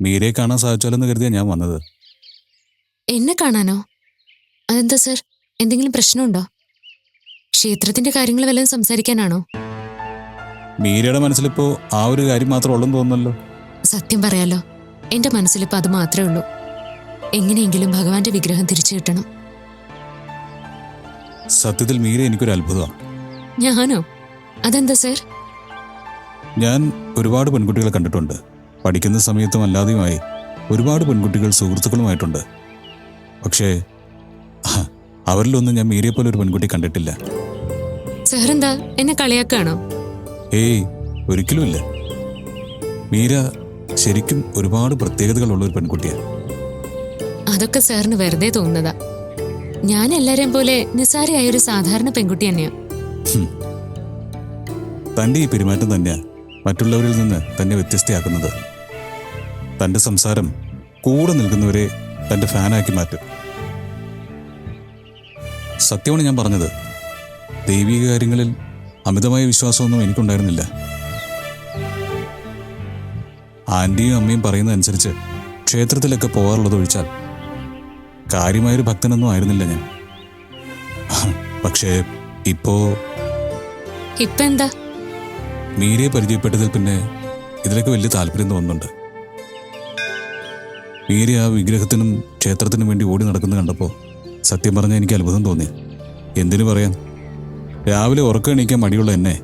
മീരയെ കാണാൻ സാധിച്ചാലെന്ന് കരുതിയാ ഞാൻ വന്നത്. എന്നെ കാണാനോ? അതെന്താ സർ? എന്തെങ്കിലും പ്രശ്നമുണ്ടോ? ക്ഷേത്രത്തിന്റെ കാര്യങ്ങൾ വല്ലതും സംസാരിക്കാനാണോ? മീരയുടെ മനസ്സിലിപ്പോ ആ ഒരു കാര്യം മാത്രം ഉള്ളെന്ന് തോന്നുന്നല്ലോ. സത്യം പറയാലോ എന്റെ മനസ്സിലിപ്പോ അത് മാത്രമേ ഉള്ളൂ. എങ്ങനെയെങ്കിലും ഭഗവാന്റെ വിഗ്രഹം തിരിച്ചു കിട്ടണം. സത്യത്തിൽ മീര എനിക്കൊരു അത്ഭുതമാണ്. ഞാനോ? അതെന്താ സർ? ഞാൻ ഒരുപാട് പെൺകുട്ടികളെ കണ്ടിട്ടുണ്ട്. പഠിക്കുന്ന സമയത്തും അല്ലാതെയുമായി ഒരുപാട് പെൺകുട്ടികൾ സുഹൃത്തുക്കളുമായിട്ടുണ്ട്. പക്ഷേ അവരിലൊന്നും ഞാൻ മീരയെ പോലെ ഒരു പെൺകുട്ടി കണ്ടിട്ടില്ല. എന്നെ കളിയാക്കാണോ ഏയ് ഒരിക്കലുമില്ല. മീര ശരിക്കും ഒരുപാട് പ്രത്യേകതകളുള്ള ഒരു പെൺകുട്ടിയാണ് അതൊക്കെ സാറിന് വെറുതെ തോന്നുന്നതാ. ഞാൻ എല്ലാരെയും പോലെ നിസ്സാരയായ ഒരു സാധാരണ പെൺകുട്ടി തന്നെയാ. തന്റെ ഈ പെരുമാറ്റം തന്നെയാണ് മറ്റുള്ളവരിൽ നിന്ന് തന്നെ വ്യത്യസ്തയാക്കുന്നത്. തന്റെ സംസാരം കൂടെ നിൽക്കുന്നവരെ തന്റെ ഫാനാക്കി മാറ്റും. സത്യമാണ് ഞാൻ പറഞ്ഞത്. ദൈവിക കാര്യങ്ങളിൽ അമിതമായ വിശ്വാസമൊന്നും എനിക്കുണ്ടായിരുന്നില്ല. ആന്റിയും അമ്മയും പറയുന്നതനുസരിച്ച് ക്ഷേത്രത്തിലൊക്കെ പോകാറുള്ളത് ഒഴിച്ചാൽ കാര്യമായൊരു ഭക്തനൊന്നും ആയിരുന്നില്ല ഞാൻ. പക്ഷേ ഇപ്പോ ഇപ്പൊ എന്താ മീരയെ പരിചയപ്പെട്ടതിൽ പിന്നെ ഇതിലൊക്കെ വലിയ താല്പര്യം തോന്നുന്നുണ്ട്. മീര ആ വിഗ്രഹത്തിനും ക്ഷേത്രത്തിനും വേണ്ടി ഓടി നടക്കുന്നത് കണ്ടപ്പോൾ സത്യം പറഞ്ഞാൽ എനിക്ക് അത്ഭുതം തോന്നി. എന്തിനു പറയാൻ? രാവിലെ ഉറക്കം എണീക്കാൻ മടിയുള്ള എന്നെ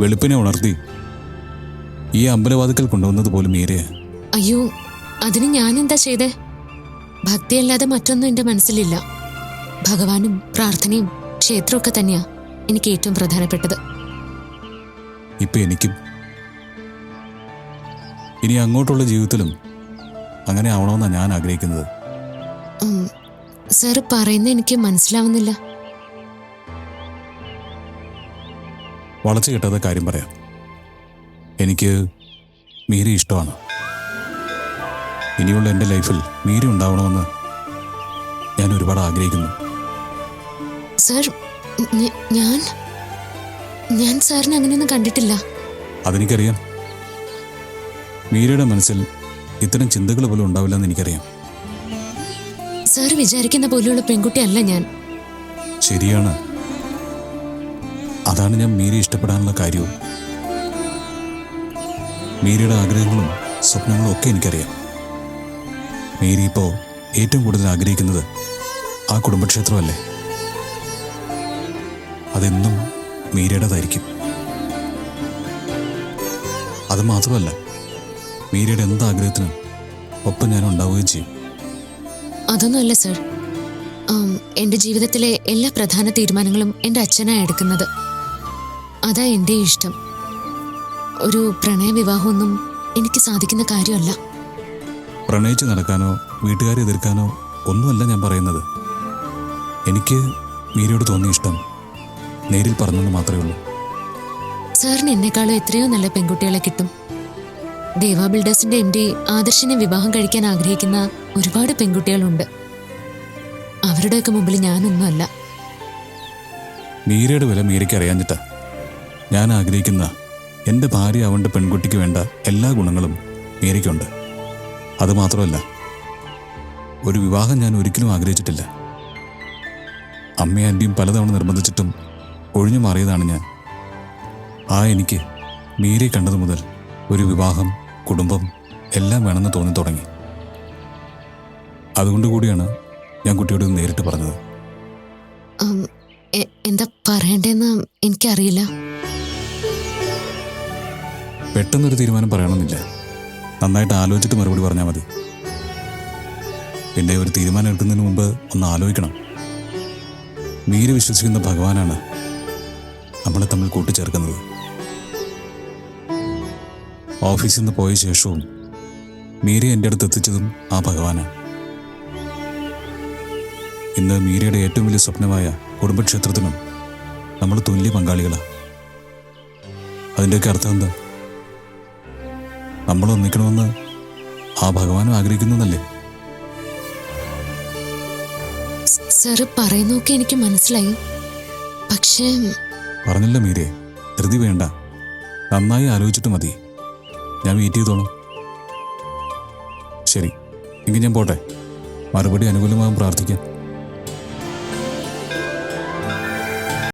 വെളുപ്പിനെ ഉണർത്തി ഈ അമ്പലവാതിക്കൽ കൊണ്ടുവന്നത് പോലും മീരയെ. അയ്യോ അതിന് ഞാൻ എന്താ ചെയ്തേ? ഭക്തിയല്ലാതെ മറ്റൊന്നും എന്റെ മനസ്സിലില്ല. ഭഗവാനും പ്രാർത്ഥനയും ക്ഷേത്രമൊക്കെ തന്നെയാ എനിക്ക് ഏറ്റവും പ്രധാനപ്പെട്ടത്. ഇപ്പൊ എനിക്കും. ഇനി അങ്ങോട്ടുള്ള ജീവിതത്തിലും അങ്ങനെ ആവണമെന്നാണ് ഞാൻ ആഗ്രഹിക്കുന്നത്. സർ സാറ് പറയുന്നത് എനിക്ക് മനസ്സിലാവുന്നില്ല. വളച്ചു കിട്ടാത്ത കാര്യം പറയാം. എനിക്ക് മീര ഇഷ്ടമാണ്. ഇനിയുള്ള എന്റെ ലൈഫിൽ മീരി ഉണ്ടാവണമെന്ന് ഞാൻ ഒരുപാട് ആഗ്രഹിക്കുന്നു. സാർ ഞാൻ ഞാൻ സാറിനെ അങ്ങനെയൊന്നും കണ്ടിട്ടില്ല. അതെനിക്കറിയാം. മീരയുടെ മനസ്സിൽ ഇത്തരം ചിന്തകൾ പോലും ഉണ്ടാവില്ലെന്ന് എനിക്കറിയാം. സാർ വിചാരിക്കുന്ന പോലെയുള്ള പെൺകുട്ടിയല്ല ഞാൻ. ശരിയാണ്. അതാണ് ഞാൻ മീരയെ ഇഷ്ടപ്പെടാനുള്ള കാര്യവും. മീരയുടെ ആഗ്രഹങ്ങളും സ്വപ്നങ്ങളും ഒക്കെ എനിക്കറിയാം. മീര ഇപ്പോൾ ഏറ്റവും കൂടുതൽ ആഗ്രഹിക്കുന്നത് ആ കുടുംബക്ഷേത്രമല്ലേ? അതെന്നും മീരയുടേതായിരിക്കും. അത് മാത്രമല്ല മീരയുടെ എന്താഗ്രഹത്തിനും ഒപ്പം ഞാൻ ഉണ്ടാവുകയും ചെയ്യും. അതൊന്നുമല്ല സർ. എന്റെ ജീവിതത്തിലെ എല്ലാ പ്രധാന തീരുമാനങ്ങളും എന്റെ അച്ഛനാണ് എടുക്കുന്നത്. അതാ എന്റെ ഇഷ്ടം. ഒരു പ്രണയ വിവാഹമൊന്നും എനിക്ക് സാധിക്കുന്ന കാര്യമല്ല. പ്രണയിച്ച് നടക്കാനോ വീട്ടുകാരെ എതിർക്കാനോ ഒന്നുമല്ല ഞാൻ പറയുന്നത്. എനിക്ക് മീരയോട് തോന്നിയ ഇഷ്ടം നേരിൽ പറഞ്ഞെന്ന് മാത്രമേ ഉള്ളൂ. സാറിന് എന്നെക്കാളും എത്രയോ നല്ല പെൺകുട്ടികളെ കിട്ടും. ദേവ ബിൽഡേഴ്സിന്റെ എം ഡി ആദർശിനെ വിവാഹം കഴിക്കാൻ ആഗ്രഹിക്കുന്ന ഒരുപാട് പെൺകുട്ടികളുണ്ട്. അവരുടെയൊക്കെ മുമ്പിൽ ഞാനൊന്നുമല്ല. മീരയുടെ വില മീരയ്ക്ക് അറിയാഞ്ഞിട്ടാ. ഞാൻ ആഗ്രഹിക്കുന്ന എന്റെ ഭാര്യ ആവേണ്ട പെൺകുട്ടിക്ക് വേണ്ട എല്ലാ ഗുണങ്ങളും മീരയ്ക്കുണ്ട്. അതുമാത്രമല്ല ഒരു വിവാഹം ഞാൻ ഒരിക്കലും ആഗ്രഹിച്ചിട്ടില്ല. അമ്മയും ആന്റിയും പലതവണ നിർബന്ധിച്ചിട്ടും ഒഴിഞ്ഞു മാറിയതാണ് ഞാൻ. ആ എനിക്ക് മീരെ കണ്ടതു മുതൽ ഒരു വിവാഹം കുടുംബം എല്ലാം വേണമെന്ന് തോന്നി തുടങ്ങി. അതുകൊണ്ട് കൂടിയാണ് ഞാൻ കുട്ടിയോട് നേരിട്ട് പറഞ്ഞത്. എന്താ പറയണ്ടെന്ന് എനിക്കറിയില്ല. പെട്ടെന്നൊരു തീരുമാനം പറയണമെന്നില്ല. നന്നായിട്ട് ആലോചിച്ചിട്ട് മറുപടി പറഞ്ഞാൽ മതി. പിന്നെ ഒരു തീരുമാനം എടുക്കുന്നതിന് മുമ്പ് ഒന്ന് ആലോചിക്കണം. മീര വിശ്വസിക്കുന്ന ഭഗവാനാണ് നമ്മളെ തമ്മിൽ കൂട്ടിച്ചേർക്കുന്നത്. ഓഫീസിൽ നിന്ന് പോയ ശേഷവും മീര എന്റെ അടുത്ത് എത്തിച്ചതും ആ ഭഗവാനാണ്. ഇന്ന് മീരയുടെ ഏറ്റവും വലിയ സ്വപ്നമായ കുടുംബക്ഷേത്രത്തിനും നമ്മൾ തുല്യ പങ്കാളികളാണ് അതിന്റെയൊക്കെ അർത്ഥം എന്താ? നമ്മൾ ഒന്നിക്കണമെന്ന് ആ ഭഗവാനും ആഗ്രഹിക്കുന്നതല്ലേ? സാറ് പറയുന്നൊക്കെ എനിക്ക് മനസ്സിലായി. പക്ഷേ പറഞ്ഞില്ല മീരെ. ധൃതി വേണ്ട. നന്നായി ആലോചിച്ചിട്ട് മതി. ഞാൻ വെയിറ്റ് ചെയ്തോളാം. ശരി. എങ്കിൽ ഞാൻ പോട്ടെ. മറുപടി അനുകൂലമാകാൻ പ്രാർത്ഥിക്കാം.